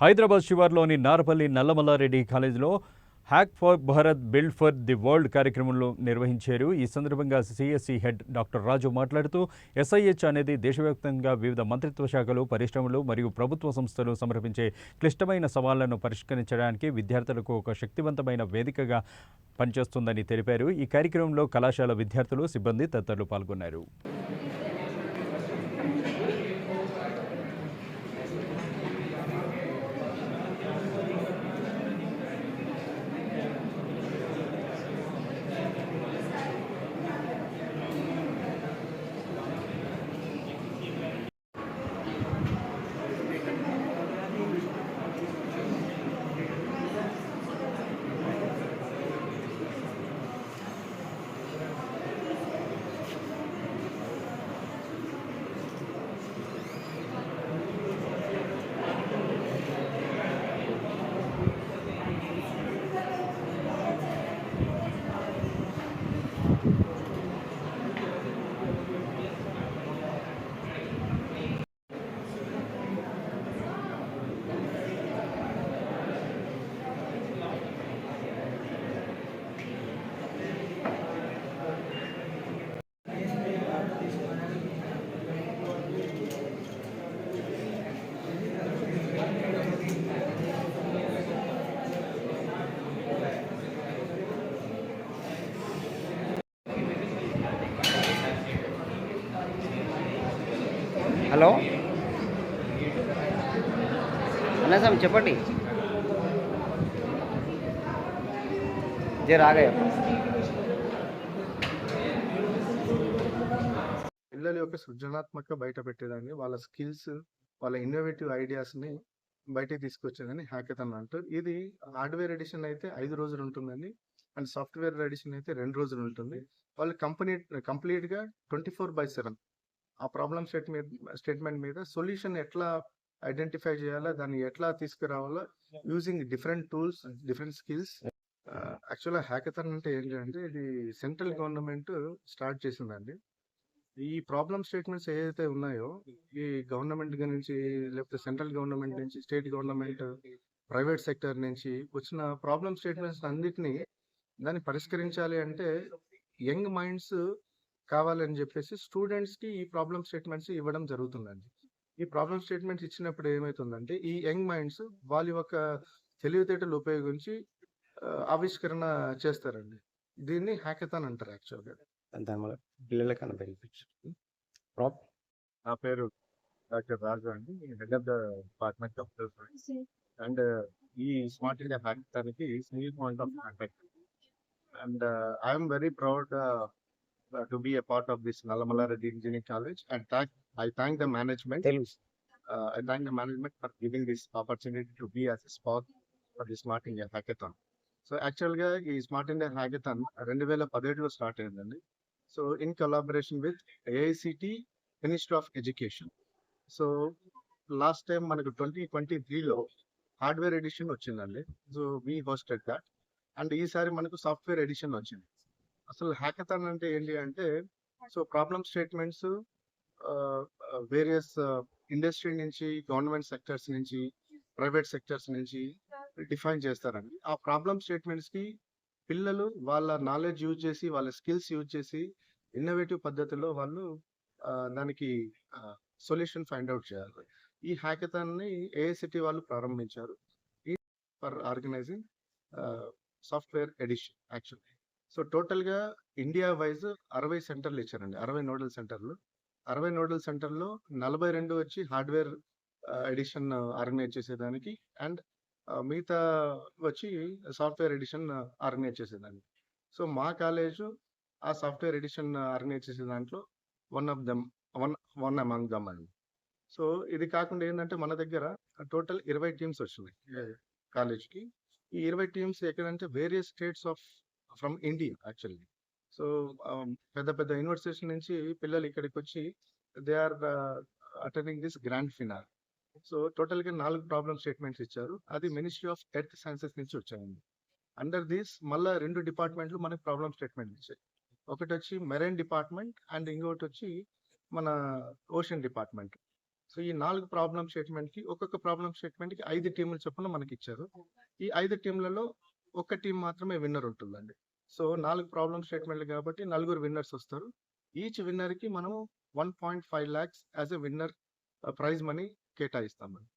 హైదరాబాద్ శివార్లోని నారపల్లి నల్లమల్లారెడ్డి కాలేజీలో hack for Bharat build for the world కార్యక్రమంలో నిర్వహించారు. ఈ సందర్భంగా సిఎస్సి హెడ్ డాక్టర్ రాజు మాట్లాడుతూ ఎస్ఐహెచ్ అనేది దేశవ్యాప్తంగా వివిధ మంత్రిత్వ శాఖలు పరిశ్రమలు మరియు ప్రభుత్వ సంస్థలు సమర్పించే క్లిష్టమైన సవాళ్ళను పరిష్కరించడానికి విద్యార్థులకు ఒక శక్తివంతమైన వేదికగా పనిచేస్తుందని తెలిపారు. ఈ కార్యక్రమంలో కళాశాల విద్యార్థులు సిబ్బంది తదితరులు పాల్గొన్నారు. హలో? అన్నసం చెప్పండి. జే ఆగయ్య పిల్లల యొక్క సృజనాత్మక బయట పెట్టేదాన్ని. వాళ్ళ స్కిల్స్ వాళ్ళ ఇన్నోవేటివ్ ఐడియాస్ని బయటికి తీసుకొచ్చేదని హ్యాకథాన్ అంటూ. ఇది హార్డ్వేర్ ఎడిషన్ అయితే ఐదు రోజులు ఉంటుందండి. అండ్ సాఫ్ట్వేర్ ఎడిషన్ అయితే రెండు రోజులు ఉంటుంది. వాళ్ళు కంపెనీ కంప్లీట్గా ట్వంటీ ఫోర్ బై సెవెన్. ఆ ప్రాబ్లమ్ స్టేట్ మీద స్టేట్మెంట్ మీద సొల్యూషన్ ఎట్లా ఐడెంటిఫై చేయాలో దాన్ని ఎట్లా తీసుకురావాలో using different tools different skills. యాక్చువల్గా హ్యాకథాన్ అంటే ఏంటంటే ఇది సెంట్రల్ గవర్నమెంట్ స్టార్ట్ చేసిందండి. ఈ ప్రాబ్లమ్ స్టేట్మెంట్స్ ఏదైతే ఉన్నాయో ఈ గవర్నమెంట్ నుంచి లేకపోతే సెంట్రల్ గవర్నమెంట్ నుంచి స్టేట్ గవర్నమెంట్ ప్రైవేట్ సెక్టర్ నుంచి వచ్చిన ప్రాబ్లమ్ స్టేట్మెంట్స్ అన్నిటినీ దాన్ని పరిష్కరించాలి అంటే యంగ్ మైండ్స్ కావాలని చెప్పేసి స్టూడెంట్స్కి ఈ ప్రాబ్లమ్ స్టేట్మెంట్స్ ఇవ్వడం జరుగుతుందండి. ఈ ప్రాబ్లమ్ స్టేట్మెంట్స్ ఇచ్చినప్పుడు ఏమవుతుందంటే ఈ యంగ్ మైండ్స్ వాళ్ళ యొక్క తెలివితేటలు ఉపయోగించి ఆవిష్కరణ చేస్తారండి. దీన్ని హ్యాకథాన్ అంటారు యాక్చువల్గా. దానివల్ల పిల్లలకి అన్న బెనిఫిట్స్. ప్రాప్ నా పేరు డాక్టర్ రాజు అండి. Head of the department of science. And ఈ smart India హ్యాకథాన్కి single point of contact and I'm very proud to be a part of this Nallamala Reddy Engineering College and thank I thank the management uh, I thank the management for giving this opportunity to be as a spot for the Smart India Hackathon. So actually ఈ smart India hackathon రెండు వేల పదిహేడులో start అయిందండి so in collaboration with AICT ministry of education so last time మనకు twenty twenty త్రీలో hardware edition వచ్చిందండి so we hosted that and ఈసారి మనకు సాఫ్ట్వేర్ ఎడిషన్ వచ్చింది అసలు హ్యాకథాన్ అంటే ఏంటి అంటే so problem statements various industry నుంచి గవర్నమెంట్ సెక్టర్స్ నుంచి ప్రైవేట్ సెక్టర్స్ నుంచి డిఫైన్ చేస్తారండి. ఆ ప్రాబ్లమ్ స్టేట్మెంట్స్కి పిల్లలు వాళ్ళ నాలెడ్జ్ యూజ్ చేసి వాళ్ళ స్కిల్స్ యూజ్ చేసి ఇన్నోవేటివ్ పద్ధతిలో వాళ్ళు దానికి సొల్యూషన్ ఫైండ్ అవుట్ చేయాలి. ఈ హ్యాకథాన్ని ఏఐసిటీ వాళ్ళు ప్రారంభించారు. For organising software edition actually. So టోటల్గా ఇండియా వైజ్ అరవై సెంటర్లు ఇచ్చారండి. అరవై నోడల్ సెంటర్లు. అరవై నోడల్ సెంటర్లో నలభై రెండు వచ్చి హార్డ్వేర్ ఎడిషన్ ఆర్గనైజ్ చేసేదానికి అండ్ మిగతా వచ్చి సాఫ్ట్వేర్ ఎడిషన్ ఆర్గనైజ్ చేసేదానికి. సో మా కాలేజ్ ఆ సాఫ్ట్వేర్ ఎడిషన్ ఆర్గనైజ్ చేసే దాంట్లో one of them one one among them అండి. సో ఇది కాకుండా ఏంటంటే మన దగ్గర టోటల్ ఇరవై టీమ్స్ వచ్చినాయి కాలేజ్కి. ఈ ఇరవై టీమ్స్ ఎక్కడంటే various states of from India actually. So పెద్ద పెద్ద యూనివర్సిటీస్ నుంచి పిల్లలు ఇక్కడికి వచ్చి they are attending this grand finale so టోటల్గా నాలుగు ప్రాబ్లమ్ స్టేట్మెంట్స్ ఇచ్చారు. అది మినిస్ట్రీ ఆఫ్ ఎర్త్ సైన్సెస్ నుంచి వచ్చాయండి. అండర్ దిస్ మళ్ళా రెండు డిపార్ట్మెంట్లు మనకి ప్రాబ్లమ్ స్టేట్మెంట్ ఇచ్చాయి. ఒకటి వచ్చి మెరైన్ డిపార్ట్మెంట్ అండ్ ఇంకొకటి వచ్చి మన ఓషన్ డిపార్ట్మెంట్. సో ఈ నాలుగు ప్రాబ్లమ్ స్టేట్మెంట్కి ఒక్కొక్క ప్రాబ్లమ్ స్టేట్మెంట్కి ఐదు టీములు చొప్పున మనకి ఇచ్చారు ఈ ఐదు టీంలలో ఒక టీం మాత్రమే విన్నర్ ఉంటుందండి. సో నాలుగు ప్రాబ్లమ్ స్టేట్మెంట్లు కాబట్టి నలుగురు విన్నర్స్ వస్తారు. Each విన్నర్కి one point five lakhs as a winner prize money కేటాయిస్తామండి.